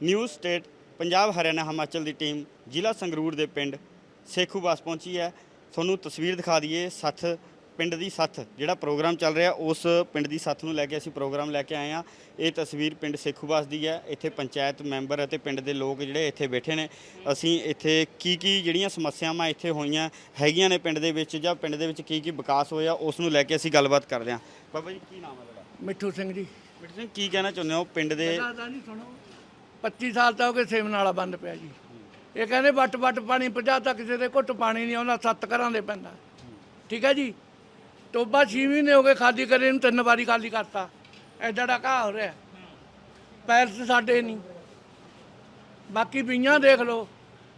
New state Punjab Haryana Himachal ਦੀ team ਜ਼ਿਲ੍ਹਾ ਸੰਗਰੂਰ ਦੇ ਪਿੰਡ ਸੇਖੂਬਾਸ ਪਹੁੰਚੀ ਹੈ। ਤੁਹਾਨੂੰ ਤਸਵੀਰ ਦਿਖਾ ਦਈਏ ਸੱਥ ਪਿੰਡ ਦੀ ਸੱਥ ਜਿਹੜਾ ਪ੍ਰੋਗਰਾਮ ਚੱਲ ਰਿਹਾ ਉਸ ਪਿੰਡ ਦੀ ਸੱਥ ਨੂੰ ਲੈ ਕੇ ਅਸੀਂ ਪ੍ਰੋਗਰਾਮ ਲੈ ਕੇ ਆਏ ਹਾਂ। ਇਹ ਤਸਵੀਰ ਪਿੰਡ ਸੇਖੂਬਾਸ ਦੀ ਹੈ। ਇੱਥੇ ਪੰਚਾਇਤ ਮੈਂਬਰ ਅਤੇ ਪਿੰਡ ਦੇ ਲੋਕ ਜਿਹੜੇ ਇੱਥੇ ਬੈਠੇ ਨੇ। ਅਸੀਂ ਇੱਥੇ ਕੀ ਕੀ ਜਿਹੜੀਆਂ ਸਮੱਸਿਆਵਾਂ ਇੱਥੇ ਹੋਈਆਂ ਹੈਗੀਆਂ ਨੇ ਪਿੰਡ ਦੇ ਵਿੱਚ ਜਾਂ ਪਿੰਡ ਦੇ ਵਿੱਚ ਕੀ ਕੀ ਵਿਕਾਸ ਹੋਇਆ ਉਸ ਨੂੰ ਲੈ ਕੇ ਅਸੀਂ ਗੱਲਬਾਤ ਕਰਦੇ ਹਾਂ। ਬਾਬਾ ਜੀ ਕੀ ਨਾਮ ਹੈ ਤੁਹਾਡਾ? ਮਿੱਠੂ ਸਿੰਘ ਜੀ। ਮਿੱਠੂ ਸਿੰਘ ਕੀ ਕਹਿਣਾ ਚਾਹੁੰਦੇ ਹੋ? ਪਿੰਡ ਦੇ ਦਾਦਾ ਨਹੀਂ ਸੁਣੋ 25 ਸਾਲ ਤਾਂ ਹੋ ਗਏ ਸੇਵਨ ਨਾਲਾ ਬੰਦ ਪਿਆ ਜੀ। ਇਹ ਕਹਿੰਦੇ ਵੱਟ ਵੱਟ ਪਾਣੀ, ਪੰਜਾਹ ਤਾਂ ਕਿਸੇ ਦੇ ਘੁੱਟ ਪਾਣੀ ਨਹੀਂ ਆਉਂਦਾ, ਸੱਤ ਘਰਾਂ ਦੇ ਪੈਂਦਾ। ਠੀਕ ਹੈ ਜੀ? ਟੋਬਾ 6 ਮਹੀਨੇ ਹੋ ਗਏ ਖਾਲੀ ਕਰੇ ਨੂੰ, ਤਿੰਨ ਵਾਰੀ ਖਾਲੀ ਕਰਤਾ। ਐਡਾ ਡਾ ਘਾਹ ਹੋ ਰਿਹਾ। ਪੈਰਸ ਸਾਡੇ ਨਹੀਂ। ਬਾਕੀ ਬੀਆਂ ਦੇਖ ਲਓ।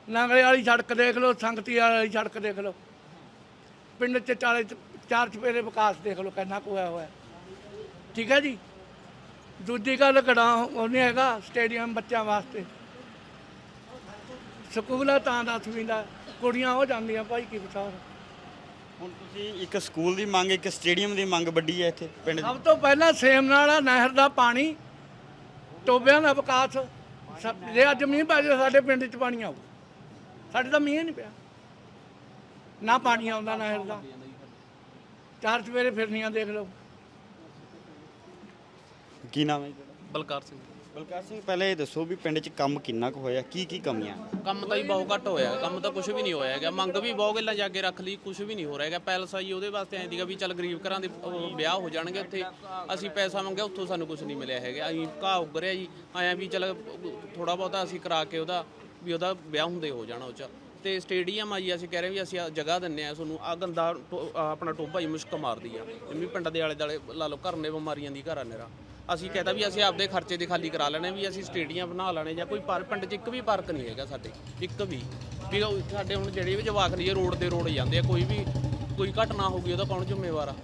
ਨਾਂਗਲੇ ਵਾਲੀ ਸੜਕ ਦੇਖ ਲਓ, ਸੰਗਤੀ ਵਾਲੀ ਸੜਕ ਦੇਖ ਲਓ। ਪਿੰਡ ਚ ਚਾਲੇ ਚਾਰ ਚਪੇਰੇ ਵਿਕਾਸ ਦੇਖ ਲਓ, ਕਿੰਨਾ ਕੁ ਹੋਇਆ ਹੋਇਆ। ਠੀਕ ਹੈ ਜੀ? ਦੂਜੀ ਗੱਲ ਕੜਾ ਉਹ ਨਹੀਂ ਹੈਗਾ ਸਟੇਡੀਅਮ ਬੱਚਿਆਂ ਵਾਸਤੇ। ਸਕੂਲ ਤਾਂ ਦਾ ਕੁੜੀਆਂ ਹੋ ਜਾਂਦੀਆਂ ਭਾਈ ਕੀ ਬਤਾ ਹੁਣ ਤੁਸੀਂ ਇੱਕ ਸਕੂਲ ਦੀ ਮੰਗ ਇੱਕ ਸਟੇਡੀਅਮ ਦੀ ਮੰਗ ਵੱਡੀ ਹੈ ਇੱਥੇ ਪਿੰਡ ਦੀ? ਸਭ ਤੋਂ ਪਹਿਲਾਂ ਸੇਮ ਨਾਲਾ ਨਹਿਰ ਦਾ ਪਾਣੀ ਟੋਬਿਆਂ ਦਾ ਵਿਕਾਸ। ਸਭ- ਜੇ ਅੱਜ ਮੀਂਹ ਪੈ ਜਾਏ ਸਾਡੇ ਪਿੰਡ 'ਚ ਪਾਣੀ ਆਊ। ਸਾਡੇ ਤਾਂ ਮੀਂਹ ਨਹੀਂ ਪਿਆ। ਨਾ ਪਾਣੀ ਆਉਂਦਾ ਨਹਿਰ ਦਾ। ਚਾਰ ਚਵੇਰੇ ਫਿਰਨੀਆਂ ਦੇਖ ਲਓ। ਕੀ ਨਾਮ ਹੈ ਜੀ ਤੁਹਾਡਾ? ਬਲਕਾਰ ਸਿੰਘ। ਬਲਕਾਰ ਸਿੰਘ ਪਹਿਲੇ ਇਹ ਦੱਸੋ ਵੀ ਪਿੰਡ 'ਚ ਕੰਮ ਕਿੰਨਾ ਕੁ ਹੋਇਆ ਕੀ ਕੀ ਕਮੀਆਂ? ਕੰਮ ਤਾਂ ਹੀ ਬਹੁਤ ਘੱਟ ਹੋਇਆ ਕੰਮ ਤਾਂ ਕੁਝ ਵੀ ਨਹੀਂ ਹੋਇਆ ਹੈਗਾ। ਮੰਗ ਵੀ ਬਹੁਤ ਗੱਲਾਂ ਜਾ ਕੇ ਰੱਖ ਲਈ ਕੁਝ ਵੀ ਨਹੀਂ ਹੋ ਰਿਹਾ ਹੈਗਾ। ਪੈਲਸ ਆਈ ਉਹਦੇ ਵਾਸਤੇ ਐਂ ਦੀਗਾ ਵੀ ਚੱਲ ਗਰੀਬ ਘਰਾਂ ਦੇ ਵਿਆਹ ਹੋ ਜਾਣਗੇ ਉੱਥੇ। ਅਸੀਂ ਪੈਸਾ ਮੰਗਿਆ ਉੱਥੋਂ ਸਾਨੂੰ ਕੁਝ ਨਹੀਂ ਮਿਲਿਆ ਹੈਗਾ। ਅਸੀਂ ਘਾਹ ਉੱਗ ਰਿਹਾ ਜੀ ਆਇਆ ਵੀ ਚੱਲ ਥੋੜਾ ਬਹੁਤਾ ਅਸੀਂ ਕਰਾ ਕੇ ਉਹਦਾ ਵੀ ਉਹਦਾ ਵਿਆਹ ਹੁੰਦੇ ਹੋ ਜਾਣਾ ਉਹ ਚ। ਤੇ ਸਟੇਡੀਅਮ ਆ ਜੀ ਅਸੀਂ ਕਹਿ ਰਹੇ ਵੀ ਅਸੀਂ ਆਹ ਜਗ੍ਹਾ ਦਿੰਨੇ ਆ ਤੁਹਾਨੂੰ। ਆ ਗੰਦਾ ਟੋ- ਆਹ ਆਪਣਾ ਟੋਭਾ ਹੀ ਮੁਸ਼ਕ ਮਾਰਦੀ ਆ। ਵੀ ਪਿੰਡ ਦੇ ਆਲੇ ਦਾਲੇ ਲਾ ਲਓ ਘਰ ਨੇ ਬਿਮਾਰੀਆਂ ਦੀ ਘਰ ਆ ਨੇਰਾ। ਅਸੀਂ ਕਹਤਾ ਵੀ ਅਸੀਂ ਆਪਦੇ ਖਰਚੇ ਦੇ ਖਾਲੀ ਕਰਾ ਲੈਣੇ, ਵੀ ਅਸੀਂ ਸਟੇਡੀਅਮ ਬਣਾ ਲੈਣੇ ਜਾਂ ਕੋਈ ਪਾਰਕ, ਪਿੰਡ 'ਚ ਇੱਕ ਵੀ ਪਾਰਕ ਨਹੀਂ ਹੈਗਾ ਸਾਡੇ, ਇੱਕ ਵੀ। ਵੀ ਉਹ ਸਾਡੇ ਹੁਣ ਜਿਹੜੇ ਵੀ ਜਵਾਕ ਨੇ ਰੋਡ ਦੇ ਰੋਡ ਜਾਂਦੇ ਆ, ਕੋਈ ਵੀ, ਕੋਈ ਘਟਨਾ ਹੋ ਗਈ ਉਹਦਾ ਕੌਣ ਜ਼ਿੰਮੇਵਾਰ ਆ?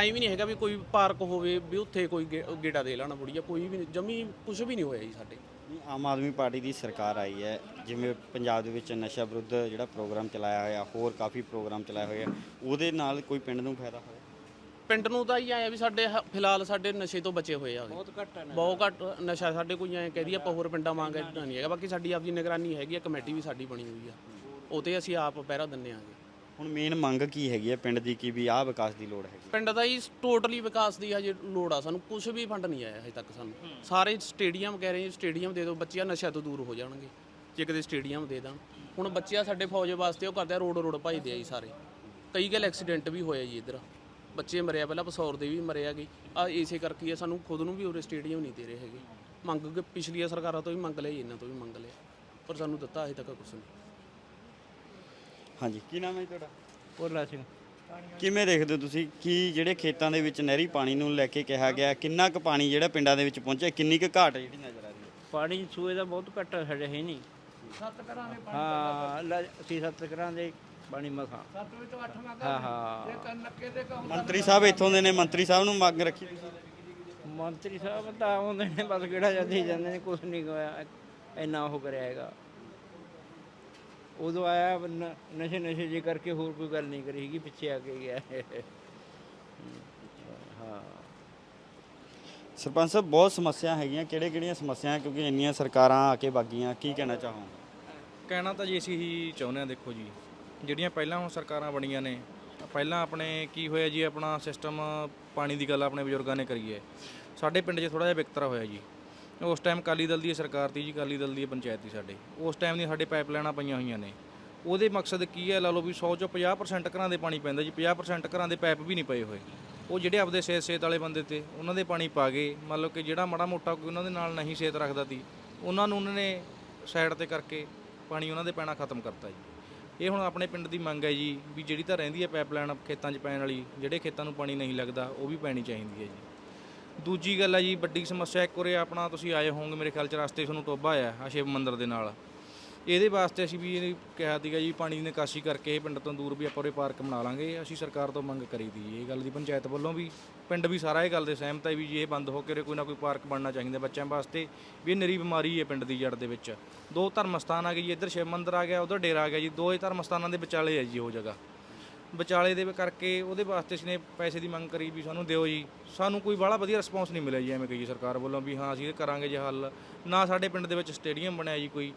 ਐਂ ਵੀ ਨਹੀਂ ਹੈਗਾ ਵੀ ਕੋਈ ਪਾਰਕ ਹੋਵੇ ਵੀ ਉੱਥੇ ਕੋਈ ਗੇ- ਗੇੜਾ ਦੇ ਲੈਣਾ ਬੁੜੀਆ, ਕੋਈ ਵੀ ਨਹੀਂ, ਜਮੀ ਕੁਝ ਵੀ ਨਹੀਂ ਹੋਇਆ ਜੀ ਸਾਡੇ। ਆਮ ਆਦਮੀ ਪਾਰਟੀ ਦੀ ਸਰਕਾਰ ਆਈ ਹੈ, ਜਿਵੇਂ ਪੰਜਾਬ ਦੇ ਵਿੱਚ ਨਸ਼ਾ ਵਿਰੁੱਧ ਜਿਹੜਾ ਪ੍ਰੋਗਰਾਮ ਚਲਾਇਆ ਹੋਇਆ, ਹੋਰ ਕਾਫੀ ਪ੍ਰੋਗਰਾਮ ਚਲਾਏ ਹੋਏ ਆ, ਉਹਦੇ ਨਾਲ ਕੋਈ ਪਿੰਡ ਨੂੰ ਫਾਇਦਾ ਹੋਇਆ? ਪਿੰਡ ਨੂੰ ਤਾਂ ਹੀ ਆਇਆ ਵੀ ਸਾਡੇ ਹ- ਫਿਲਹਾਲ ਸਾਡੇ ਨਸ਼ੇ ਤੋਂ ਬਚੇ ਹੋਏ ਆ ਬਹੁਤ ਘੱਟ ਬਹੁਤ ਘੱਟ ਨਸ਼ਾ ਸਾਡੇ ਕੋਈ ਐਂ ਕਹਿ ਦਈਏ ਆਪਾਂ ਹੋਰ ਪਿੰਡਾਂ ਵਾਂਗ ਏਦਾਂ ਨਹੀਂ ਹੈਗਾ ਬਾਕੀ ਸਾਡੀ ਆਪਦੀ ਨਿਗਰਾਨੀ ਹੈਗੀ ਆ ਕਮੇਟੀ ਵੀ ਸਾਡੀ ਬਣੀ ਹੋਈ ਆ। ਉਹ ਤੇ ਅਸੀਂ ਆਪ ਪਹਿਰਾ ਦਿੰਨੇ ਆਂਗੇ ਹੁਣ ਮੇਨ ਮੰਗ ਕੀ ਹੈਗੀ ਹੈ ਪਿੰਡ ਦੀ ਕੀ ਵੀ ਆਹ ਵਿਕਾਸ ਦੀ ਲੋੜ ਹੈਗੀ? ਪਿੰਡ ਦਾ ਹੀ ਟੋਟਲੀ ਵਿਕਾਸ ਦੀ ਹਜੇ ਲੋੜ ਆ ਸਾਨੂੰ ਕੁਝ ਵੀ ਫੰਡ ਨਹੀਂ ਆਇਆ ਹਜੇ ਤੱਕ ਸਾਨੂੰ। ਸਾਰੇ ਸਟੇਡੀਅਮ ਕਹਿ ਰਹੇ ਸਟੇਡੀਅਮ ਦੇ ਦਿਓ ਬੱਚਿਆਂ ਨਸ਼ਾ ਤੋਂ ਦੂਰ ਹੋ ਜਾਣਗੇ ਜੇ ਕਦੇ ਸਟੇਡੀਅਮ ਦੇ ਦੇਣ। ਹੁਣ ਬੱਚਿਆਂ ਸਾਡੇ ਫੌਜ ਵਾਸਤੇ ਉਹ ਕਰਦੇ ਆ ਰੋਡ ਰੋਡ ਭਜਦੇ ਆ ਜੀ ਸਾਰੇ। ਕਈ ਗੱਲ ਐਕਸੀਡੈਂਟ ਵੀ ਹੋਇਆ ਜੀ ਇੱਧਰ। ਬੱਚੇ ਮਰਿਆ ਪਹਿਲਾਂ ਪਸੌਰ ਦੇ ਵੀ ਮਰਿਆ ਗਏ ਆ ਇਸੇ ਕਰਕੇ ਹੀ ਆ ਸਾਨੂੰ ਖੁਦ ਨੂੰ ਵੀ ਉਰੇ ਸਟੇਡੀਅਮ ਨਹੀਂ ਦੇ ਰਹੇ ਹੈਗੇ। ਮੰਗ ਕੇ ਪਿਛਲੀਆਂ ਸਰਕਾਰਾਂ ਤੋਂ ਵੀ ਮੰਗ ਲਈ ਇਹਨਾਂ ਤੋਂ ਵੀ ਮੰਗ ਲਿਆ। ਪਰ ਸਾਨੂੰ ਦਿੱਤਾ ਹਜੇ ਤੱਕ ਕੁਝ ਨਹੀਂ। ਹਾਂਜੀ। ਕੀ ਨਾਮ ਹੈ ਜੀ ਤੁਹਾਡਾ? ਭੋਲਾ ਸਿੰਘ। ਕਿਵੇਂ ਦੇਖਦੇ ਹੋ ਤੁਸੀਂ? ਕੀ ਜਿਹੜੇ ਖੇਤਾਂ ਦੇ ਵਿੱਚ ਨਹਿਰੀ ਪਾਣੀ ਨੂੰ ਲੈ ਕੇ ਕਿਹਾ ਗਿਆ ਕਿੰਨਾ ਕੁ ਪਾਣੀ ਜਿਹੜਾ ਪਿੰਡਾਂ ਦੇ ਵਿੱਚ ਪਹੁੰਚਿਆ ਕਿੰਨੀ ਕੁ ਘਾਟ ਜਿਹੜੀ ਨਜ਼ਰ ਆ ਰਹੀ ਹੈ? ਪਾਣੀ ਸੂਏ ਦਾ ਬਹੁਤ ਘੱਟ ਹੈ ਨਹੀਂ। ਸੱਤ ਘਰਾਂ ਦੇ ਹਾਂ ਲੈ ਅਸੀਂ ਸੱਤ ਕਰਾਂ ਦੇ ਪਾਣੀ ਮਸਾਂ। ਸੱਤ ਵਿੱਚ ਅੱਠਵਾਂ ਹਾਂ ਹਾਂ। ਇਹ ਕੰਨ ਨੱਕੇ ਦੇ ਕੰਮ ਮੰਤਰੀ ਸਾਹਿਬ ਇੱਥੋਂ ਦੇ ਨੇ ਮੰਤਰੀ ਸਾਹਿਬ ਨੂੰ ਮੰਗ ਰੱਖੀ ਤੁਸੀਂ? ਮੰਤਰੀ ਸਾਹਿਬ ਤਾਂ ਆਉਂਦੇ ਨੇ ਬਸ ਕਿਹੜਾ ਜਾਂਦੇ ਹੀ ਜਾਂਦੇ ਨੇ ਕੁਝ ਨਹੀਂ ਹੋਇਆ ਇੰਨਾ ਉਹ ਕਰਿਆ ਹੈਗਾ। ਉਦੋਂ ਆਇਆ ਨ- ਨਸ਼ੇ ਨਸ਼ੇ ਜੇ ਕਰਕੇ ਹੋਰ ਕੋਈ ਗੱਲ ਨਹੀਂ ਕਰੀ ਹੈਗੀ ਪਿੱਛੇ ਆ ਕੇ ਗਿਆ। ਹਾਂ। ਸਰਪੰਚ ਸਾਹਿਬ ਬਹੁਤ ਸਮੱਸਿਆ ਹੈਗੀਆਂ ਕਿਹੜੇ ਕਿਹੜੀਆਂ ਸਮੱਸਿਆ ਕਿਉਂਕਿ ਇੰਨੀਆਂ ਸਰਕਾਰਾਂ ਆ ਕੇ ਬਾਗੀਆਂ ਕੀ ਕਹਿਣਾ ਚਾਹੋ ਕਹਿਣਾ ਤਾਂ ਜੀ ਅਸੀਂ ਹੀ ਚਾਹੁੰਦੇ ਹਾਂ ਦੇਖੋ ਜੀ। ਜਿਹੜੀਆਂ ਪਹਿਲਾਂ ਹੁਣ ਸਰਕਾਰਾਂ ਬਣੀਆਂ ਨੇ, ਪਹਿਲਾਂ ਆਪਣੇ ਕੀ ਹੋਇਆ ਜੀ, ਆਪਣਾ ਸਿਸਟਮ ਪਾਣੀ ਦੀ ਗੱਲ ਆਪਣੇ ਬਜ਼ੁਰਗਾਂ ਨੇ ਕਰੀ ਹੈ। ਸਾਡੇ ਪਿੰਡ 'ਚ ਥੋੜਾ ਜਿਹਾ ਵਿਕਤਰਾ ਹੋਇਆ ਜੀ। ਉਸ ਟਾਈਮ ਕਾਲੀ ਦਲ ਦੀ ਸਰਕਾਰ ਤੀ ਜੀ ਕਾਲੀ ਦਲ ਦੀ ਪੰਚਾਇਤ ਸੀ ਸਾਡੇ। ਉਸ ਟਾਈਮ ਦੀ ਸਾਡੇ ਪਾਈਪਲਾਈਨਾਂ ਪਈਆਂ ਹੋਈਆਂ ਨੇ। ਉਹਦੇ ਮਕਸਦ ਕੀ ਹੈ, ਲਾ ਲਓ ਵੀ 100 ਚੋਂ 50% ਘਰਾਂ ਦੇ ਪਾਣੀ ਪੈਂਦਾ ਜੀ 50% ਘਰਾਂ ਦੇ ਪਾਈਪ ਵੀ ਨਹੀਂ ਪਏ ਹੋਏ। ਉਹ ਜਿਹੜੇ ਆਪਦੇ ਸੇਤ ਸੇਤ ਵਾਲੇ ਬੰਦੇ ਤੇ, ਉਹਨਾਂ ਦੇ ਪਾਣੀ ਪਾ ਗਏ। ਮੰਨ ਲਓ ਕਿ ਜਿਹੜਾ ਮਾੜਾ ਮੋਟਾ ਕੋਈ ਉਹਨਾਂ ਦੇ ਨਾਲ ਨਹੀਂ ਸੇਤ ਰੱਖਦਾ ਤੀ ਉਹਨਾਂ ਨੂੰ ਉਹਨਾਂ ਨੇ ਸਾਈਡ ਤੇ ਕਰਕੇ ਪਾਣੀ ਉਹਨਾਂ ਦੇ ਪੈਣਾ ਖਤਮ ਕਰਤਾ ਜੀ। ਇਹ ਹੁਣ ਆਪਣੇ ਪਿੰਡ ਦੀ ਮੰਗ ਹੈ ਜੀ ਵੀ ਜਿਹੜੀ ਤਾਂ ਰਹਿੰਦੀ ਹੈ ਪਾਈਪਲਾਈਨ ਖੇਤਾਂ 'ਚ ਪੈਣ ਵਾਲੀ, ਜਿਹੜੇ ਖੇਤਾਂ ਨੂੰ ਪਾਣੀ ਨਹੀਂ ਲੱਗਦਾ, ਉਹ ਵੀ ਪੈਣੀ ਚਾਹੀਦੀ ਹੈ ਜੀ। ਦੂਜੀ ਗੱਲ ਹੈ ਜੀ, ਵੱਡੀ ਸਮੱਸਿਆ ਇੱਕ ਉਰੇ ਆਪਣਾ ਤੁਸੀਂ ਆਏ ਹੋਵੋਗੇ, ਮੇਰੇ ਖਿਆਲ 'ਚ ਰਸਤੇ ਤੁਹਾਨੂੰ ਟੋਬਾ ਆਇਆ ਆ ਸ਼ਿਵ ਮੰਦਿਰ ਦੇ ਨਾਲ। ਇਹਦੇ ਵਾਸਤੇ ਅਸੀਂ ਵੀ ਇਹ ਕਿਹਾ ਸੀਗਾ ਜੀ, ਪਾਣੀ ਦੀ ਨਿਕਾਸੀ ਕਰਕੇ ਇਹ ਪਿੰਡ ਤੋਂ ਦੂਰ ਵੀ ਆਪਾਂ ਉਰੇ ਪਾਰਕ ਬਣਾ ਲਾਂਗੇ। ਅਸੀਂ ਸਰਕਾਰ ਤੋਂ ਮੰਗ ਕਰੀ ਦੀ ਇਹ ਗੱਲ ਦੀ ਪੰਚਾਇਤ ਵੱਲੋਂ ਵੀ ਪਿੰਡ ਵੀ ਸਾਰਾ ਇਹ ਗੱਲ ਦੇ ਸਹਿਮਤ ਹੈ ਵੀ ਜੇ ਇਹ ਬੰਦ ਹੋ ਕੇ ਉਰੇ ਕੋਈ ਨਾ ਕੋਈ ਪਾਰਕ ਬਣਨਾ ਚਾਹੀਦਾ ਬੱਚਿਆਂ ਵਾਸਤੇ, ਵੀ ਇਹ ਨਰੀ ਬਿਮਾਰੀ ਹੈ ਪਿੰਡ ਦੀ ਜੜ ਦੇ ਵਿੱਚ। ਦੋ ਧਰਮ ਸਥਾਨ ਆ ਗਏ ਜੀ, ਇੱਧਰ ਸ਼ਿਵ ਮੰਦਿਰ ਆ ਗਿਆ, ਉਧਰ ਡੇਰਾ ਆ ਗਿਆ ਜੀ। ਦੋ ਹੀ ਧਰਮ ਸਥਾਨਾਂ ਦੇ ਵਿਚਾਲੇ ਹੈ ਜੀ ਉਹ ਜਗ੍ਹਾ। ਵਿਚਾਲੇ ਦੇ ਕਰਕੇ ਉਹਦੇ ਵਾਸਤੇ ਅਸੀਂ ਪੈਸੇ ਦੀ ਮੰਗ ਕਰੀ ਵੀ ਸਾਨੂੰ ਦਿਓ ਜੀ। ਸਾਨੂੰ ਕੋਈ ਬਾਹਲਾ ਵਧੀਆ ਰਿਸਪੌਂਸ ਨਹੀਂ ਮਿਲਿਆ ਜੀ, ਐਵੇਂ ਕਹੀ ਸਰਕਾਰ ਵੱਲੋਂ ਵੀ ਹਾਂ, ਅਸੀਂ ਇਹ ਕਰਾਂਗੇ ਜੀ ਹੱਲ। ਨਾ ਸਾਡੇ ਪਿੰਡ ਦੇ ਵਿੱਚ ਸਟੇਡੀਅਮ ਬਣਿਆ ਜੀ ਕੋਈ।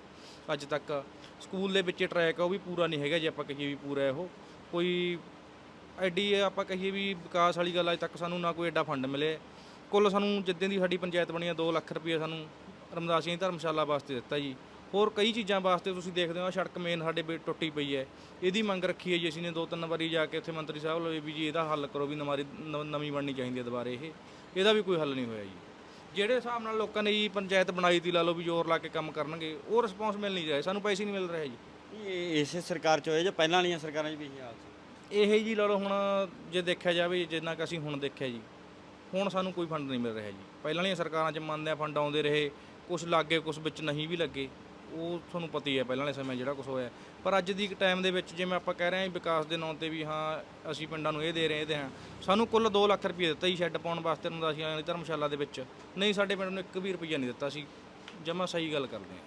ਅੱਜ ਤੱਕ ਸਕੂਲ ਦੇ ਵਿੱਚ ਟਰੈਕ ਆ ਉਹ ਵੀ ਪੂਰਾ ਨਹੀਂ ਹੈਗਾ ਜੇ ਆਪਾਂ ਕਹੀਏ ਵੀ ਪੂਰਾ ਉਹ ਕੋਈ ਐਡੀ ਆਪਾਂ ਕਹੀਏ ਵੀ ਵਿਕਾਸ ਵਾਲੀ ਗੱਲ ਅੱਜ ਤੱਕ ਸਾਨੂੰ ਨਾ ਕੋਈ ਐਡਾ ਫੰਡ ਮਿਲੇ ਕੁੱਲ ਸਾਨੂੰ ਜਿੱਦਾਂ ਦੀ ਸਾਡੀ ਪੰਚਾਇਤ ਬਣੀ ਆ 2 ਲੱਖ ਰੁਪਏ ਸਾਨੂੰ ਰਮਦਾਸੀਆਂ ਦੀ ਧਰਮਸ਼ਾਲਾ ਵਾਸਤੇ ਦਿੱਤਾ ਜੀ। ਹੋਰ ਕਈ ਚੀਜ਼ਾਂ ਵਾਸਤੇ ਤੁਸੀਂ ਦੇਖਦੇ ਹੋ ਸੜਕ ਮੇਨ ਸਾਡੇ ਵੀ ਟੁੱਟੀ ਪਈ ਹੈ। ਇਹਦੀ ਮੰਗ ਰੱਖੀ ਹੈ ਜੀ ਅਸੀਂ ਨੇ ਦੋ ਤਿੰਨ ਵਾਰੀ ਜਾ ਕੇ ਉੱਥੇ ਮੰਤਰੀ ਸਾਹਿਬ ਲਵੇ ਵੀ ਜੀ ਇਹਦਾ ਹੱਲ ਕਰੋ ਵੀ ਨਵਾਰੀ ਨਵ- ਨਵੀਂ ਬਣਨੀ ਚਾਹੀਦੀ ਹੈ ਦੁਬਾਰੇ ਇਹ। ਇਹਦਾ ਵੀ ਕੋਈ ਹੱਲ ਨਹੀਂ ਹੋਇਆ ਜੀ। ਜਿਹੜੇ ਹਿਸਾਬ ਨਾਲ ਲੋਕਾਂ ਨੇ ਜੀ ਪੰਚਾਇਤ ਬਣਾਈ ਤੀ ਲਾ ਲਓ ਵੀ ਜ਼ੋਰ ਲਾ ਕੇ ਕੰਮ ਕਰਨਗੇ ਉਹ ਰਿਸਪੌਂਸ ਮਿਲ ਨਹੀਂ ਰਿਹਾ ਸਾਨੂੰ ਪੈਸੇ ਨਹੀਂ ਮਿਲ ਰਹੇ ਜੀ। ਇਹ ਇਸੇ ਸਰਕਾਰ ਚ ਹੋਇਆ ਜਾਂ ਪਹਿਲਾਂ ਵਾਲੀਆਂ ਸਰਕਾਰਾਂ 'ਚ ਵੀ ਇਹੀ ਹਾਲ ਸੀ? ਇਹ ਜੀ ਲਾ ਲਓ ਹੁਣ ਜੇ ਦੇਖਿਆ ਜਾਵੇ ਜਿੰਨਾ ਕਿ ਅਸੀਂ ਹੁਣ ਦੇਖਿਆ ਜੀ ਹੁਣ ਸਾਨੂੰ ਕੋਈ ਫੰਡ ਨਹੀਂ ਮਿਲ ਰਿਹਾ ਜੀ। ਪਹਿਲਾਂ ਵਾਲੀਆਂ ਸਰਕਾਰਾਂ 'ਚ ਮੰਨਦੇ ਆ ਫੰਡ ਆਉਂਦੇ ਰਹੇ ਕੁਝ ਲੱਗੇ ਕੁਝ ਵਿੱਚ ਨਹੀਂ ਵੀ ਲੱਗੇ। ਉਹ ਤੁਹਾਨੂੰ ਪਤਾ ਹੀ ਹੈ ਪਹਿਲਾਂ ਵਾਲੇ ਸਮੇਂ ਜਿਹੜਾ ਕੁਝ ਹੋਇਆ। ਪਰ ਅੱਜ ਦੀ ਟਾਈਮ ਦੇ ਵਿੱਚ ਜਿਵੇਂ ਆਪਾਂ ਕਹਿ ਰਹੇ ਹਾਂ ਵਿਕਾਸ ਦੇ ਨਾਂ ਤੇ ਵੀ ਹਾਂ ਅਸੀਂ ਪਿੰਡਾਂ ਨੂੰ ਇਹ ਦੇ ਰਹੇ ਇਹਦੇ ਹਾਂ। ਸਾਨੂੰ ਕੁੱਲ 2 ਲੱਖ ਰੁਪਏ ਦਿੱਤਾ ਜੀ ਸ਼ੈੱਡ ਪਾਉਣ ਵਾਸਤੇ ਰਮਦਾਸੀਆਂ ਵਾਲੀ ਧਰਮਸ਼ਾਲਾ ਦੇ ਵਿੱਚ। ਨਹੀਂ ਸਾਡੇ ਪਿੰਡ ਨੂੰ ਇੱਕ ਵੀ ਰੁਪਈਆ ਨਹੀਂ ਦਿੱਤਾ ਸੀ। ਜਮਾ ਸਹੀ ਗੱਲ ਕਰਦੇ ਹਾਂ।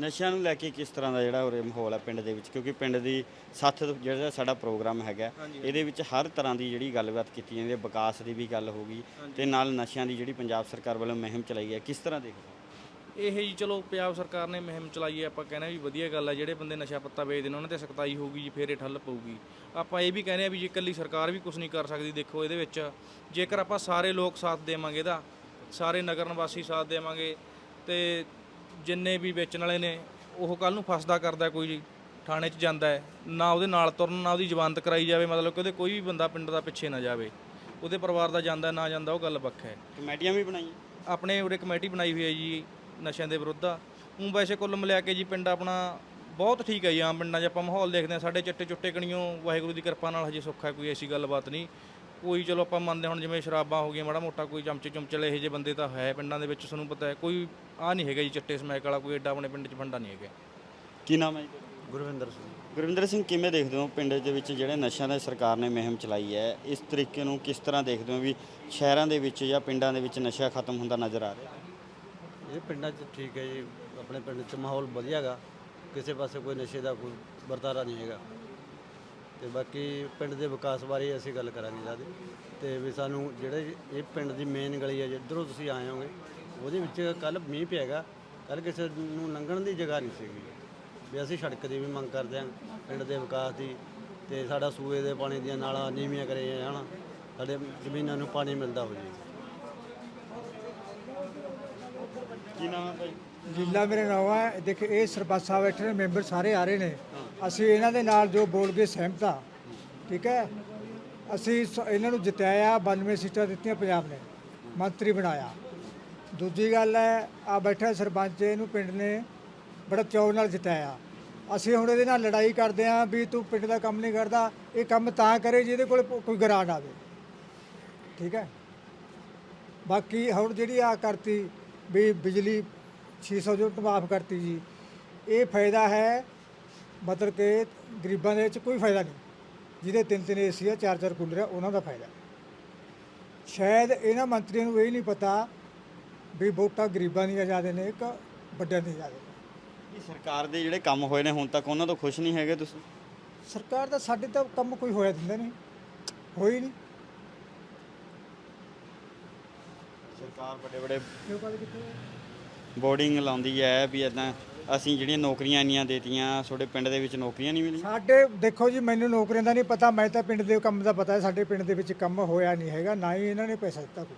ਨਸ਼ਿਆਂ ਨੂੰ ਲੈ ਕੇ ਕਿਸ ਤਰ੍ਹਾਂ ਦਾ ਜਿਹੜਾ ਉਰੇ ਮਾਹੌਲ ਹੈ ਪਿੰਡ ਦੇ ਵਿੱਚ? ਕਿਉਂਕਿ ਪਿੰਡ ਦੀ ਸਾਥ ਜਿਹੜਾ ਸਾਡਾ ਪ੍ਰੋਗਰਾਮ ਹੈਗਾ ਇਹਦੇ ਵਿੱਚ ਹਰ ਤਰ੍ਹਾਂ ਦੀ ਜਿਹੜੀ ਗੱਲਬਾਤ ਕੀਤੀ ਜਾਂਦੀ ਹੈ। ਵਿਕਾਸ ਦੀ ਵੀ ਗੱਲ ਹੋਗੀ ਤੇ ਨਾਲ ਨਸ਼ਿਆਂ ਦੀ ਜਿਹੜੀ ਪੰਜਾਬ ਸਰਕਾਰ ਵੱਲੋਂ ਮੁਹਿੰਮ ਚਲਾਈ ਹੈ ਕਿਸ ਤਰ੍ਹਾਂ ਦੇਖਦੇ ਹੋ? ਇਹ ਜੀ ਚਲੋ ਪੰਜਾਬ ਸਰਕਾਰ ਨੇ ਮੁਹਿੰਮ ਚਲਾਈ ਹੈ ਆਪਾਂ ਕਹਿੰਦੇ ਵੀ ਵਧੀਆ ਗੱਲ ਹੈ ਜਿਹੜੇ ਬੰਦੇ ਨਸ਼ਾ ਪੱਤਾ ਵੇਚਦੇ ਨੇ ਉਹਨਾਂ ਤੇ ਸਖਤਾਈ ਹੋਊਗੀ ਜੀ ਫੇਰ ਇਹ ਠੱਲ ਪਊਗੀ। ਆਪਾਂ ਇਹ ਵੀ ਕਹਿੰਦੇ ਆ ਵੀ ਜੇ ਇਕੱਲੀ ਸਰਕਾਰ ਵੀ ਕੁਝ ਨਹੀਂ ਕਰ ਸਕਦੀ ਦੇਖੋ ਇਹਦੇ ਵਿੱਚ ਜੇਕਰ ਆਪਾਂ ਸਾਰੇ ਲੋਕ ਸਾਥ ਦੇਵਾਂਗੇ ਇਹਦਾ ਸਾਰੇ ਨਗਰ ਨਿਵਾਸੀ ਸਾਥ ਦੇਵਾਂਗੇ ਤੇ ਜਿੰਨੇ ਵੀ ਵੇਚਣ ਵਾਲੇ ਨੇ ਉਹ ਕੱਲ ਨੂੰ ਫਸਦਾ ਕਰਦਾ ਕੋਈ ਜੀ ਥਾਣੇ 'ਚ ਜਾਂਦਾ ਹੈ ਨਾ ਉਹਦੇ ਨਾਲ ਤੁਰਨ ਨਾ ਉਹਦੀ ਜ਼ਮਾਨਤ ਕਰਾਈ ਜਾਵੇ ਮਤਲਬ ਕਿ ਉਹਦੇ ਕੋਈ ਵੀ ਬੰਦਾ ਪਿੰਡ ਦਾ ਪਿੱਛੇ ਨਾ ਜਾਵੇ ਉਹਦੇ ਪਰਿਵਾਰ ਦਾ ਜਾਂਦਾ ਨਾ ਜਾਂਦਾ ਉਹ ਗੱਲ ਵੱਖ ਹੈ। ਕਮੇਟੀਆਂ ਵੀ ਬਣਾਈਆਂ? ਆਪਣੇ ਉਰੇ ਕਮੇਟੀ ਬਣਾਈ ਹੋਈ ਹੈ ਜੀ ਨਸ਼ਿਆਂ ਦੇ ਵਿਰੁੱਧ ਉਹ ਵੈਸੇ ਕੁੱਲ ਮਿਲਾ ਕੇ ਜੀ ਪਿੰਡ ਆਪਣਾ ਬਹੁਤ ਠੀਕ ਹੈ ਜੀ ਆਮ ਪਿੰਡਾਂ 'ਚ ਆਪਾਂ ਮਾਹੌਲ ਦੇਖਦੇ ਹਾਂ ਸਾਡੇ ਚਿੱਟੇ ਚੁੱਟੇ ਕਣੀਓ ਵਾਹਿਗੁਰੂ ਦੀ ਕਿਰਪਾ ਨਾਲ ਹਜੇ ਸੁੱਖ ਹੈ ਕੋਈ ਐਸੀ ਗੱਲਬਾਤ ਨਹੀਂ। ਕੋਈ ਚਲੋ ਆਪਾਂ ਮੰਨਦੇ ਹੁਣ ਜਿਵੇਂ ਸ਼ਰਾਬਾਂ ਹੋ ਗਈਆਂ ਮਾੜਾ ਮੋਟਾ ਕੋਈ ਚਮਚੇ ਚੁਮਚਲੇ ਇਹੋ ਜਿਹੇ ਬੰਦੇ ਤਾਂ ਹੈ ਪਿੰਡਾਂ ਦੇ ਵਿੱਚ ਤੁਹਾਨੂੰ ਪਤਾ ਹੈ ਕੋਈ ਆ ਨਹੀਂ ਹੈਗਾ ਜੀ ਚਿੱਟੇ ਸਮੈਕ ਵਾਲਾ ਕੋਈ ਐਡਾ ਆਪਣੇ ਪਿੰਡ 'ਚ ਫੰਡਾ ਨਹੀਂ ਹੈਗਾ। ਕੀ ਨਾਮ ਹੈ ਜੀ? ਗੁਰਵਿੰਦਰ ਸਿੰਘ। ਗੁਰਵਿੰਦਰ ਸਿੰਘ ਕਿਵੇਂ ਦੇਖਦੇ ਹੋ ਪਿੰਡ ਦੇ ਵਿੱਚ ਜਿਹੜੇ ਨਸ਼ਿਆਂ ਦਾ ਸਰਕਾਰ ਨੇ ਮੁਹਿੰਮ ਚਲਾਈ ਹੈ ਇਸ ਤਰੀਕੇ ਨੂੰ ਕਿਸ ਤਰ੍ਹਾਂ ਦੇਖਦੇ ਹੋ ਵੀ ਸ਼ਹਿਰਾਂ ਦੇ ਵਿੱਚ ਜਾਂ ਪਿੰਡਾਂ ਦੇ ਵਿੱਚ ਨਸ਼ਾ ਖਤਮ ਹੁੰਦਾ ਨਜ਼ਰ ਆ ਰਿਹਾ? ਇਹ ਪਿੰਡਾਂ 'ਚ ਠੀਕ ਹੈ ਜੀ, ਆਪਣੇ ਪਿੰਡ 'ਚ ਮਾਹੌਲ ਵਧੀਆ ਗਾ ਕਿਸੇ ਪਾਸੇ ਕੋਈ ਨਸ਼ੇ ਦਾ ਕੋਈ ਵਰਤਾਰਾ ਨਹੀਂ ਹੈਗਾ। ਤੇ ਬਾਕੀ ਪਿੰਡ ਦੇ ਵਿਕਾਸ ਬਾਰੇ ਅਸੀਂ ਗੱਲ ਕਰਾਂਗੇ ਜ਼ਿਆਦਾ ਤੇ ਵੀ ਸਾਨੂੰ ਜਿਹੜੇ ਇਹ ਪਿੰਡ ਦੀ ਮੇਨ ਗਲੀ ਹੈ, ਜਿੱਧਰੋਂ ਤੁਸੀਂ ਆਏ ਹੋਗੇ, ਉਹਦੇ ਵਿੱਚ ਕੱਲ ਮੀਂਹ ਪਿਆ ਹੈਗਾ। ਕੱਲ ਕਿਸੇ ਨੂੰ ਲੰਘਣ ਦੀ ਜਗ੍ਹਾ ਨਹੀਂ ਸੀਗੀ। ਵੀ ਅਸੀਂ ਸੜਕ ਦੀ ਵੀ ਮੰਗ ਕਰਦੇ ਹਾਂ, ਪਿੰਡ ਦੇ ਵਿਕਾਸ ਦੀ। ਤੇ ਸਾਡਾ ਸੂਏ ਦੇ ਪਾਣੀ ਦੀਆਂ ਨਾਲਾਂ ਨੀਵੀਆਂ ਕਰੇ ਜਾਣ, ਸਾਡੇ ਜ਼ਮੀਨਾਂ ਨੂੰ ਪਾਣੀ ਮਿਲਦਾ ਹੋ ਜੀ ਕੀ ਨਾਮ ਹੈ ਭਾਈ ਲੀਲਾ ਮੇਰੇ ਨਾਮ ਹੈ ਦੇਖ, ਇਹ ਸਰਪੰਚ ਸਾਹਿਬ ਬੈਠੇ ਨੇ, ਮੈਂਬਰ ਸਾਰੇ ਆ ਰਹੇ ਨੇ। ਅਸੀਂ ਇਹਨਾਂ ਦੇ ਨਾਲ ਜੋ ਬੋਲ ਕੇ ਸਹਿਮਤ ਹਾਂ ਠੀਕ ਹੈ? ਅਸੀਂ ਸ- ਇਹਨਾਂ ਨੂੰ ਜਿਤਾਇਆ 92 ਸੀਟਾਂ ਦਿੱਤੀਆਂ ਪੰਜਾਬ ਨੇ। ਮੰਤਰੀ ਬਣਾਇਆ। ਦੂਜੀ ਗੱਲ ਹੈ, ਆ ਬੈਠਾ ਸਰਪੰਚ, ਇਹਨੂੰ ਪਿੰਡ ਨੇ ਬੜਾ ਚੌੜ ਨਾਲ ਜਿਤਾਇਆ। ਅਸੀਂ ਹੁਣ ਇਹਦੇ ਨਾਲ ਲੜਾਈ ਕਰਦੇ ਹਾਂ ਵੀ ਤੂੰ ਪਿੰਡ ਦਾ ਕੰਮ ਨਹੀਂ ਕਰਦਾ, ਇਹ ਕੰਮ ਤਾਂ ਕਰੇ ਜਿਹਦੇ ਕੋਲ ਕੋਈ ਗਰਾਂਟ ਆਵੇ। ਠੀਕ ਹੈ? ਬਾਕੀ ਹੁਣ ਜਿਹੜੀ ਆ ਕਰਤੀ ਵੀ ਬਿਜਲੀ 600 ਯੂਨਿਟ ਮਾਫ ਕਰਤੀ ਜੀ। ਇਹ ਫਾਇਦਾ ਹੈ ਮਤਲਬ ਕਿ ਗਰੀਬਾਂ ਦੇ ਵਿੱਚ ਕੋਈ ਫਾਇਦਾ ਨਹੀਂ। ਜਿਹਦੇ ਤਿੰਨ ਤਿੰਨ ਏਸੀ ਆ ਚਾਰ ਚਾਰ ਕੂਲਰ ਆ ਉਹਨਾਂ ਦਾ ਫਾਇਦਾ। ਸ਼ਾਇਦ ਇਹਨਾਂ ਮੰਤਰੀਆਂ ਨੂੰ ਇਹ ਨਹੀਂ ਪਤਾ ਵੀ ਵੋਟਾਂ ਗਰੀਬਾਂ ਦੀਆਂ ਜ਼ਿਆਦਾ ਨੇ ਕਿ ਵੱਡਿਆਂ ਦੀਆਂ ਜ਼ਿਆਦਾ ਨੇ। ਇਹ ਸਰਕਾਰ ਦੇ ਜਿਹੜੇ ਕੰਮ ਹੋਏ ਨੇ ਹੁਣ ਤੱਕ ਉਹਨਾਂ ਤੋਂ ਖੁਸ਼ ਨਹੀਂ ਹੈਗੇ ਤੁਸੀਂ? ਸਰਕਾਰ ਦਾ ਸਾਡੇ ਤਾਂ ਕੰਮ ਕੋਈ ਹੋਇਆ ਦਿੰਦਾ ਨਹੀਂ। ਹੋਈ ਨਹੀਂ। ਸਰਕਾਰ ਵੱਡੇ ਵੱਡੇ ਕਿੱਥੇ ਬੋਰਡਿੰਗ ਲਾਉਂਦੀ ਹੈ ਵੀ ਇਦਾਂ ਅਸੀਂ ਜਿਹੜੀਆਂ ਨੌਕਰੀਆਂ ਇੰਨੀਆਂ ਦੇਤੀਆਂ ਤੁਹਾਡੇ ਪਿੰਡ ਦੇ ਵਿੱਚ ਨੌਕਰੀਆਂ ਨਹੀਂ ਮਿਲੀਆਂ? ਸਾਡੇ ਦੇਖੋ ਜੀ ਮੈਨੂੰ ਨੌਕਰੀਆਂ ਦਾ ਨਹੀਂ ਪਤਾ ਮੈਂ ਤਾਂ ਪਿੰਡ ਦੇ ਕੰਮ ਦਾ ਪਤਾ ਹੈ ਸਾਡੇ ਪਿੰਡ ਦੇ ਵਿੱਚ ਕੰਮ ਹੋਇਆ ਨਹੀਂ ਹੈਗਾ ਨਾ ਹੀ ਇਹਨਾਂ ਨੇ ਪੈਸਾ ਦਿੱਤਾ ਕੋਈ।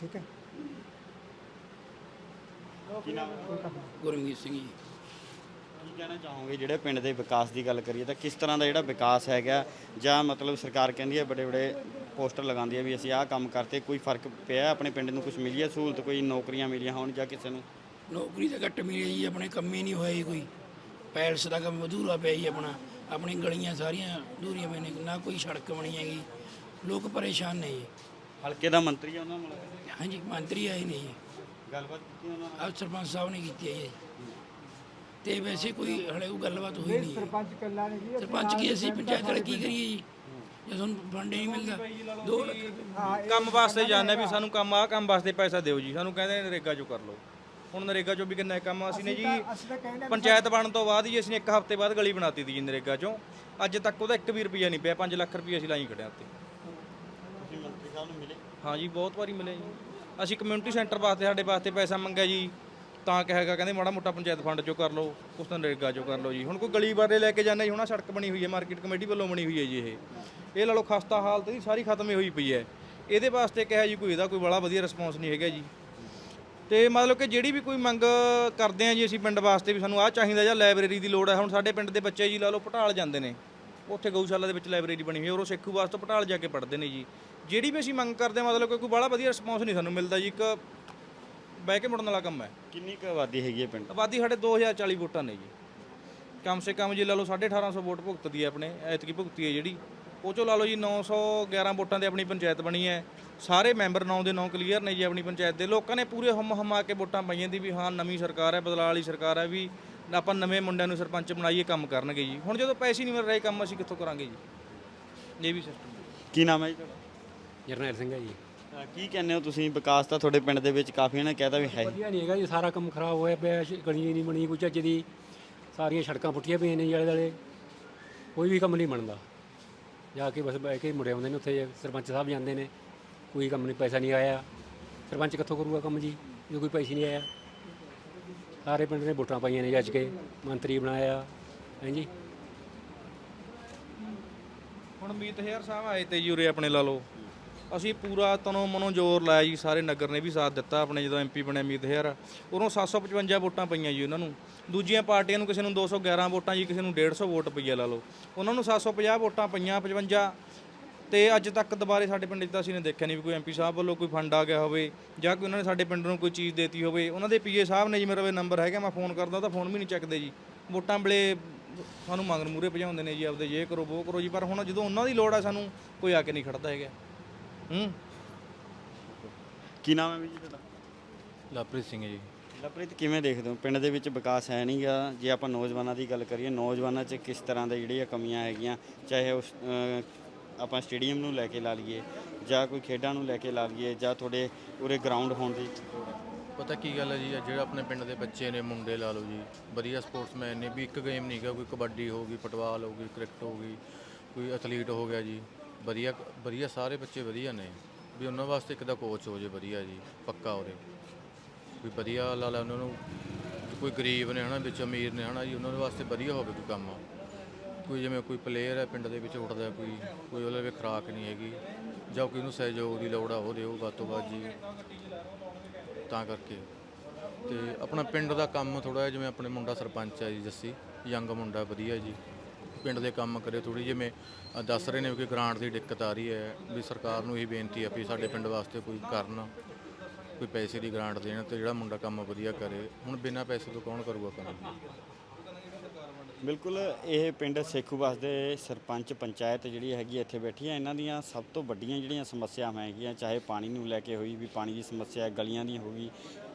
ਠੀਕ ਹੈ? ਕੀ ਨਾਮ ਹੈ? ਗੁਰਮੀਤ ਸਿੰਘ ਜੀ। ਕੀ ਕਹਿਣਾ ਚਾਹੋਗੇ ਜਿਹੜੇ ਪਿੰਡ ਦੇ ਵਿਕਾਸ ਦੀ ਗੱਲ ਕਰੀਏ ਤਾਂ ਕਿਸ ਤਰ੍ਹਾਂ ਦਾ ਜਿਹੜਾ ਵਿਕਾਸ ਹੈਗਾ ਜਾਂ ਮਤਲਬ ਸਰਕਾਰ ਕਹਿੰਦੀ ਹੈ ਬੜੇ ਬੜੇ ਪੋਸਟਰ ਲਗਾਉਂਦੀ ਹੈ ਵੀ ਅਸੀਂ ਆਹ ਕੰਮ ਕਰਤੇ ਕੋਈ ਫ਼ਰਕ ਪਿਆ ਆਪਣੇ ਪਿੰਡ ਨੂੰ ਕੁਝ ਮਿਲੀ ਹੈ ਸਹੂਲਤ ਕੋਈ ਨੌਕਰੀਆਂ ਮਿਲੀਆਂ ਹੋਣ ਜਾਂ ਕਿਸੇ ਨੂੰ? ਨੌਕਰੀ ਤਾਂ ਘੱਟ ਮਿਲੀ ਜੀ ਆਪਣੇ ਕੰਮ ਹੀ ਨਹੀਂ ਹੋਇਆ ਕੋਈ। ਪੈਲਸ ਦਾ ਕੰਮ ਅਧੂਰਾ ਪਿਆ ਜੀ ਆਪਣਾ ਆਪਣੀ ਗਲੀਆਂ ਸਾਰੀਆਂ ਅਧੂਰੀਆਂ ਪਈਆਂ ਨੇ ਨਾ ਕੋਈ ਸੜਕ ਬਣੀ ਹੈਗੀ। ਲੋਕ ਪਰੇਸ਼ਾਨ ਨੇ ਜੀ। ਹਲਕੇ ਦਾ ਮੰਤਰੀ ਆ ਉਹਨਾਂ ਨਾਲ? ਹਾਂਜੀ ਮੰਤਰੀ ਆਏ ਨੇ ਜੀ। ਗੱਲਬਾਤ ਕੀਤੀ ਉਹਨਾਂ ਨਾਲ? ਆਹ ਸਰਪੰਚ ਸਾਹਿਬ ਨੇ ਕੀਤੀ ਹੈ ਜੀ। ਤੇ ਵੈਸੇ ਕੋਈ ਹਲੇ ਕੋਈ ਗੱਲਬਾਤ ਹੋਈ ਨਹੀਂ। ਸਰਪੰਚ ਕੱਲਾ ਨਹੀਂ ਜੀ ਸਰਪੰਚ ਕੀ ਅਸੀਂ ਪੰਚਾਇਤ ਵਾਲੇ ਕੀ ਕਰੀਏ ਜੀ? ਜੇ ਤੁਹਾਨੂੰ ਫੰਡ ਹੀ ਨਹੀਂ ਮਿਲਦਾ 2 ਲੱਖ ਕੰਮ ਵਾਸਤੇ ਜਾਣਦੇ ਵੀ ਸਾਨੂੰ ਕੰਮ ਆਹ ਕੰਮ ਵਾਸਤੇ ਪੈਸਾ ਦਿਓ ਜੀ। ਸਾਨੂੰ ਕਹਿੰਦੇ ਨੇ ਨਰੇਗਾ ਚੋਂ ਕਰ ਲਓ। ਹੁਣ ਨਰੇਗਾ ਚੋਂ ਵੀ ਕਿੰਨਾ ਕੰਮ ਅਸੀਂ ਨੇ ਜੀ ਅਸੀਂ ਤਾਂ ਕਹਿੰਦੇ ਪੰਚਾਇਤ ਬਣਨ ਤੋਂ ਬਾਅਦ ਜੀ ਅਸੀਂ ਨੇ ਇੱਕ ਹਫ਼ਤੇ ਬਾਅਦ ਗਲੀ ਬਣਾਤੀ ਜੀ ਨਰੇਗਾ ਚੋਂ। ਅੱਜ ਤੱਕ ਉਹਦਾ 1 ਵੀ ਰੁਪਿਆ ਨਹੀਂ ਪਿਆ 5 ਲੱਖ ਰੁਪਏ ਅਸੀਂ ਲਾਈ ਖੜਿਆ ਉੱਤੇ ਤੁਸੀਂ ਮੰਤਰੀ ਸਾਹਿਬ ਨੂੰ ਮਿਲੇ? ਹਾਂ ਜੀ ਬਹੁਤ ਵਾਰੀ ਮਿਲੇ ਜੀ। ਅਸੀਂ ਕਮਿਊਨਿਟੀ ਸੈਂਟਰ ਵਾਸਤੇ ਸਾਡੇ ਵਾਸਤੇ ਪੈਸਾ ਮੰਗਿਆ ਜੀ। ਤਾਂ ਕਹੇਗਾ ਕਹਿੰਦੇ ਮਾੜਾ ਮੋਟਾ ਪੰਚਾਇਤ ਫੰਡ ਚੋਂ ਕਰ ਲਓ, ਉਸ ਤੋਂ ਨਰੇਗਾ ਚੋਂ ਕਰ ਲਓ ਜੀ। ਹੁਣ ਕੋਈ ਗਲੀ ਬਾਰੇ ਲੈ ਕੇ ਜਾਂਦੇ ਜੀ, ਹੁਣ ਸੜਕ ਬਣੀ ਹੋਈ ਹੈ, ਮਾਰਕੀਟ ਕਮੇਟੀ ਵੱਲੋਂ ਬਣੀ ਹੋਈ ਹੈ ਜੀ ਇਹ। ਇਹ ਲਾ ਲਓ ਖਸਤਾ ਹਾਲਤ ਦੀ ਸਾਰੀ ਖਤਮ ਹੀ ਹੋਈ ਪਈ ਹੈ। ਇਹਦੇ ਵਾਸਤੇ ਕਿਹਾ ਜੀ, ਕੋਈ ਇਹਦਾ ਕੋਈ ਬੜਾ ਵਧੀਆ ਰਿਸਪੌਂਸ ਨਹੀਂ ਹੈਗਾ ਜੀ। ਤੇ ਮਤਲਬ ਕਿ ਜਿਹੜੀ ਵੀ ਕੋਈ ਮੰਗ ਕਰਦੇ ਆ ਜੀ ਅਸੀਂ ਪਿੰਡ ਵਾਸਤੇ ਵੀ ਸਾਨੂੰ ਆਹ ਚਾਹੀਦਾ ਜਾਂ ਲਾਇਬ੍ਰੇਰੀ ਦੀ ਲੋੜ ਹੈ ਹੁਣ ਸਾਡੇ ਪਿੰਡ ਦੇ ਬੱਚੇ ਜੀ ਲਾ ਲਓ ਪਟਾਲ ਜਾਂਦੇ ਨੇ। ਉੱਥੇ ਗਊਸ਼ਾਲਾ ਦੇ ਵਿੱਚ ਲਾਇਬ੍ਰੇਰੀ ਬਣੀ ਹੋਈ ਹੈ, ਔਰ ਉਹ ਸੇਖੂ ਵਾਸਤੇ ਪਟਾਲ ਜਾ ਕੇ ਪੜ੍ਹਦੇ ਨੇ ਜੀ। ਜਿਹੜੀ ਵੀ ਅਸੀਂ ਮੰਗ ਕਰਦੇ ਆ, ਮਤਲਬ ਕਿ ਕੋਈ ਬੜਾ ਵਧੀਆ ਰਿਸਪੌਂਸ ਨਹੀਂ ਸਾਨੂੰ ਮਿਲਦਾ ਜੀ, ਇੱਕ ਬਹਿ ਕੇ ਮੁੜਨ ਵਾਲਾ ਕੰਮ ਹੈ। ਕਿੰਨੀ ਕੁ ਆਬਾਦੀ ਹੈਗੀ ਹੈ ਪਿੰਡ? ਆਬਾਦੀ ਸਾਡੇ 2040 ਵੋਟਾਂ ਨੇ ਜੀ। ਕਮ ਸੇ ਕਮ ਜੀ ਲਾ ਲਓ 1850 ਵੋਟ ਭੁਗਤਦੀ ਹੈ ਆਪਣੇ ਐਤਕੀ ਭੁਗਤੀ ਹੈ ਜਿਹੜੀ। ਉਹ ਚੋਂ ਲਾ ਲਓ ਜੀ 911 ਵੋਟਾਂ ਤੇ ਆਪਣੀ ਪੰਚਾਇਤ ਬਣੀ ਹੈ। ਸਾਰੇ ਮੈਂਬਰ 9 ਦੇ 9 ਕਲੀਅਰ ਨੇ ਜੀ ਆਪਣੀ ਪੰਚਾਇਤ ਦੇ। ਲੋਕਾਂ ਨੇ ਪੂਰੇ ਹਮ ਹਮਾ ਕੇ ਵੋਟਾਂ ਪਾਈਆਂ ਦੀ ਵੀ ਹਾਂ ਨਵੀਂ ਸਰਕਾਰ ਹੈ ਬਦਲਾਅ ਵਾਲੀ ਸਰਕਾਰ ਹੈ ਵੀ ਆਪਾਂ ਨਵੇਂ ਮੁੰਡਿਆਂ ਨੂੰ ਸਰਪੰਚ ਬਣਾਈਏ ਕੰਮ ਕਰਨਗੇ ਜੀ। ਹੁਣ ਜਦੋਂ ਪੈਸੇ ਨਹੀਂ ਮਿਲ ਰਹੇ ਕੰਮ ਅਸੀਂ ਕਿੱਥੋਂ ਕਰਾਂਗੇ ਜੀ? ਇਹ ਵੀ ਸਿਸਟਮ ਕੀ ਨਾਮ ਹੈ ਜੀ ਤੁਹਾਡਾ? ਜਰਨੈਲ ਸਿੰਘ ਹੈ ਜੀ। ਕੀ ਕਹਿੰਦੇ ਹੋ ਤੁਸੀਂ? ਵਿਕਾਸ ਤਾਂ ਤੁਹਾਡੇ ਪਿੰਡ ਦੇ ਵਿੱਚ ਕਾਫੀ ਇਹਨਾਂ ਨੇ ਕਹਿਤਾ ਵੀ ਹੈ ਵਧੀਆ ਨਹੀਂ ਹੈਗਾ ਜੀ ਸਾਰਾ ਕੰਮ ਖਰਾਬ ਹੋਇਆ ਪਿਆ ਸ਼- ਗਲੀ ਨਹੀਂ ਬਣੀ ਕੋਈ ਚੱਜ ਦੀ ਸਾਰੀਆਂ ਸੜਕਾਂ ਪੁੱਟੀਆਂ ਪਈਆਂ ਨੇ ਜੀ ਆਲੇ ਦੁਆਲੇ। ਕੋਈ ਵੀ ਕੰਮ ਨਹੀਂ ਬਣਦਾ। ਜਾ ਕੇ ਬਸ ਬਹਿ ਕੇ ਮੁੜੇ ਆਉਂਦੇ ਨੇ ਉੱਥੇ ਸਰਪੰਚ ਸਾਹਿਬ ਜਾਂਦੇ ਨੇ। ਕੋਈ ਕੰਮ ਨਹੀਂ ਪੈਸਾ ਨਹੀਂ ਆਇਆ। ਸਰਪੰਚ ਕਿੱਥੋਂ ਕਰੂਗਾ ਕੰਮ ਜੀ? ਜਦੋਂ ਕੋਈ ਪੈਸੇ ਨਹੀਂ ਆਇਆ। ਸਾਰੇ ਪਿੰਡ ਨੇ ਵੋਟਾਂ ਪਾਈਆਂ ਨੇ ਜੀ ਅੱਜ ਕੇ। ਮੰਤਰੀ ਬਣਾਇਆ ਹੈਂ ਜੀ। ਹੁਣ ਮੀਤ ਹਜ਼ਾਰ ਸਾਹਿਬ ਆਏ ਤੇ ਜੀ ਉਰੇ ਆਪਣੇ ਲਾ ਲਓ। ਅਸੀਂ ਪੂਰਾ ਤਨੋਂ ਮਨੋਂ ਜ਼ੋਰ ਲਾਇਆ ਜੀ, ਸਾਰੇ ਨਗਰ ਨੇ ਵੀ ਸਾਥ ਦਿੱਤਾ, ਆਪਣੇ ਜਦੋਂ ਐਮਪੀ ਬਣਿਆ ਮੀਤ ਹਜ਼ਾਰ ਉਦੋਂ 755 ਵੋਟਾਂ ਪਈਆਂ ਜੀ ਉਹਨਾਂ ਨੂੰ। ਦੂਜੀਆਂ ਪਾਰਟੀਆਂ ਨੂੰ ਕਿਸੇ ਨੂੰ 211 ਵੋਟਾਂ ਜੀ, ਕਿਸੇ ਨੂੰ 150 ਵੋਟ ਪਈਆ ਲਾ ਲਓ। ਉਹਨਾਂ ਨੂੰ 750 ਵੋਟਾਂ ਪਈਆਂ 55 ਤੇ ਅੱਜ ਤੱਕ ਦੁਬਾਰੇ ਸਾਡੇ ਪਿੰਡ 'ਚ ਤਾਂ ਅਸੀਂ ਨੇ ਦੇਖਿਆ ਨਹੀਂ ਵੀ ਕੋਈ ਐਮਪੀ ਸਾਹਿਬ ਵੱਲੋਂ ਕੋਈ ਫੰਡ ਆ ਗਿਆ ਹੋਵੇ ਜਾਂ ਕੋਈ ਉਹਨਾਂ ਨੇ ਸਾਡੇ ਪਿੰਡ ਨੂੰ ਕੋਈ ਚੀਜ਼ ਦੇਤੀ ਹੋਵੇ। ਉਹਨਾਂ ਦੇ ਪੀਏ ਸਾਹਿਬ ਨੇ ਜੀ ਮੇਰਾ ਵੀ ਨੰਬਰ ਹੈਗਾ, ਮੈਂ ਫੋਨ ਕਰਦਾ ਤਾਂ ਫੋਨ ਵੀ ਨਹੀਂ ਚੱਕਦੇ ਜੀ। ਵੋਟਾਂ ਵੇਲੇ ਸਾਨੂੰ ਮੰਗਣ ਮੂਰੇ ਭਜਾਉਂਦੇ ਨੇ ਜੀ, ਆਪਦੇ ਇਹ ਕਰੋ ਉਹ ਕਰੋ ਜੀ। ਪਰ ਹੁਣ ਜਦੋਂ ਉਹਨਾਂ ਦੀ ਲੋੜ ਆ, ਸਾਨੂੰ ਕੋਈ ਆ ਕੇ ਨਹੀਂ ਖੜਦਾ ਹੈਗਾ। ਹੂੰ। ਕੀ ਨਾਮ ਹੈ ਵੀ ਜੀ ਤੁਹਾਡਾ? ਲਵਪ੍ਰੀਤ ਸਿੰਘ ਜੀ। ਲਵਪ੍ਰੀਤ ਕਿਵੇਂ ਦੇਖਦੇ ਹੋ? ਪਿੰਡ ਦੇ ਵਿੱਚ ਵਿਕਾਸ ਹੈ ਨਹੀਂਗਾ ਜੇ ਆਪਾਂ ਨੌਜਵਾਨਾਂ ਦੀ ਗੱਲ ਕਰੀਏ ਨੌਜਵਾਨਾਂ 'ਚ ਕਿਸ ਤਰ੍ਹਾਂ ਦੇ ਜਿਹੜੀਆਂ ਕਮੀਆਂ ਹੈਗੀਆਂ ਚਾਹੇ ਉਸ ਆਪਾਂ ਸਟੇਡੀਅਮ ਨੂੰ ਲੈ ਕੇ ਲਾ ਲਈਏ ਜਾਂ ਕੋਈ ਖੇਡਾਂ ਨੂੰ ਲੈ ਕੇ ਲਾ ਲਈਏ ਜਾਂ ਤੁਹਾਡੇ ਉਰੇ ਗਰਾਊਂਡ ਹੋਣ ਦੀ ਪਤਾ ਕੀ ਗੱਲ ਹੈ ਜੀ ਜਿਹੜਾ ਆਪਣੇ ਪਿੰਡ ਦੇ ਬੱਚੇ ਨੇ ਮੁੰਡੇ ਲਾ ਲਓ ਜੀ ਵਧੀਆ ਸਪੋਰਟਸਮੈਨ ਨੇ ਵੀ ਇੱਕ ਗੇਮ ਨਹੀਂ ਗਾ ਕੋਈ ਕਬੱਡੀ ਹੋ ਗਈ ਫੁੱਟਬਾਲ ਹੋ ਗਈ ਕ੍ਰਿਕਟ ਹੋ ਗਈ ਕੋਈ ਐਥਲੀਟ ਹੋ ਗਿਆ ਜੀ। ਵਧੀਆ ਵਧੀਆ ਸਾਰੇ ਬੱਚੇ ਵਧੀਆ ਨੇ। ਵੀ ਉਹਨਾਂ ਵਾਸਤੇ ਇੱਕ ਦਾ ਕੋਚ ਹੋ ਜੇ ਵਧੀਆ ਜੀ, ਪੱਕਾ ਉਹਦੇ। ਵੀ ਵਧੀਆ ਲਾ ਲਾ ਉਹਨਾਂ ਨੂੰ, ਕੋਈ ਗਰੀਬ ਨੇ ਹਨਾ, ਵਿੱਚ ਅਮੀਰ ਨੇ ਹਨਾ ਜੀ, ਉਹਨਾਂ ਦੇ ਵਾਸਤੇ ਵਧੀਆ ਹੋਵੇ ਕੋਈ ਕੰਮ। ਕੋਈ ਜਿਵੇਂ ਕੋਈ ਪਲੇਅਰ ਹੈ ਪਿੰਡ ਦੇ ਵਿੱਚ ਉੱਠਦਾ, ਕੋਈ ਕੋਈ ਉਹਦੇ ਵਿੱਚ ਖੁਰਾਕ ਨਹੀਂ ਹੈਗੀ, ਜਾਂ ਕੋਈ ਨੂੰ ਸਹਿਯੋਗ ਦੀ ਲੋੜ ਆ, ਉਹ ਦਿਓ ਵੱਧ ਤੋਂ ਵੱਧ ਜੀ। ਤਾਂ ਕਰਕੇ। ਤੇ ਆਪਣਾ ਪਿੰਡ ਦਾ ਕੰਮ ਥੋੜਾ ਜਿਵੇਂ ਆਪਣੇ ਮੁੰਡਾ ਸਰਪੰਚ ਹੈ ਜੀ, ਜੱਸੀ, ਯੰਗ ਮੁੰਡਾ ਵਧੀਆ ਜੀ। ਪਿੰਡ ਦੇ ਕੰਮ ਕਰੇ ਥੋੜੀ ਜਿਵੇਂ ਅ, ਦੱਸ ਰਹੇ ਨੇ ਕਿ ਗ੍ਰਾਂਟ ਦੀ ਦਿੱਕਤ ਆ ਰਹੀ ਹੈ ਵੀ ਸਰਕਾਰ ਨੂੰ ਇਹੀ ਬੇਨਤੀ ਆ ਵੀ ਸਾਡੇ ਪਿੰਡ ਵਾਸਤੇ ਕੋਈ ਕਰਨ ਕੋਈ ਪੈਸੇ ਦੀ ਗ੍ਰਾਂਟ ਦੇਣ ਤੇ ਜਿਹੜਾ ਮੁੰਡਾ ਕੰਮ ਵਧੀਆ ਕਰੇ। ਹੁਣ ਬਿਨਾਂ ਪੈਸੇ ਤੋਂ ਕੌਣ ਕਰੂਗਾ ਕੰਮ? ਬਿਲਕੁਲ ਇਹ ਪਿੰਡ ਸੇਖੂਵਾਸ ਦੇ ਸਰਪੰਚ ਪੰਚਾਇਤ ਜਿਹੜੀ ਹੈਗੀ ਇੱਥੇ ਬੈਠੀ ਹੈ ਇਹਨਾਂ ਦੀਆਂ ਸਭ ਤੋਂ ਵੱਡੀਆਂ ਜਿਹੜੀਆਂ ਸਮੱਸਿਆਵਾਂ ਹੈਗੀਆਂ ਚਾਹੇ ਪਾਣੀ ਨੂੰ ਲੈ ਕੇ ਹੋਈ ਵੀ ਪਾਣੀ ਦੀ ਸਮੱਸਿਆ ਗਲੀਆਂ ਦੀ ਹੋਗੀ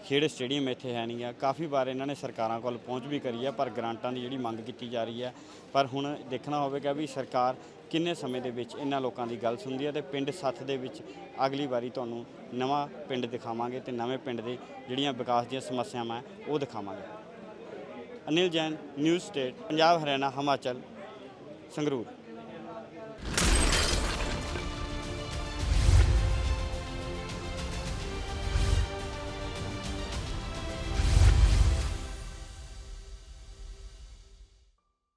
ਖੇਡ ਸਟੇਡੀਅਮ ਇੱਥੇ ਹੈ ਨਹੀਂ ਆ। ਕਾਫੀ ਵਾਰ ਇਹਨਾਂ ਨੇ ਸਰਕਾਰਾਂ ਕੋਲ ਪਹੁੰਚ ਵੀ ਕਰੀ ਹੈ ਪਰ ਗ੍ਰਾਂਟਾਂ ਦੀ ਜਿਹੜੀ ਮੰਗ ਕੀਤੀ ਜਾ ਰਹੀ ਹੈ ਪਰ ਹੁਣ ਦੇਖਣਾ ਹੋਵੇਗਾ ਵੀ ਸਰਕਾਰ ਕਿੰਨੇ ਸਮੇਂ ਦੇ ਵਿੱਚ ਇਹਨਾਂ ਲੋਕਾਂ ਦੀ ਗੱਲ ਸੁਣਦੀ ਹੈ ਤੇ ਪਿੰਡ ਸੱਥ ਦੇ ਵਿੱਚ ਅਗਲੀ ਵਾਰੀ ਤੁਹਾਨੂੰ ਨਵਾਂ ਪਿੰਡ ਦਿਖਾਵਾਂਗੇ ਤੇ ਨਵੇਂ ਪਿੰਡ ਦੇ ਜਿਹੜੀਆਂ ਵਿਕਾਸ ਦੀਆਂ ਸਮੱਸਿਆਵਾਂ ਹੈ, ਉਹ ਦਿਖਾਵਾਂਗੇ। Anil Jain news state Punjab Haryana Himachal Sangrur.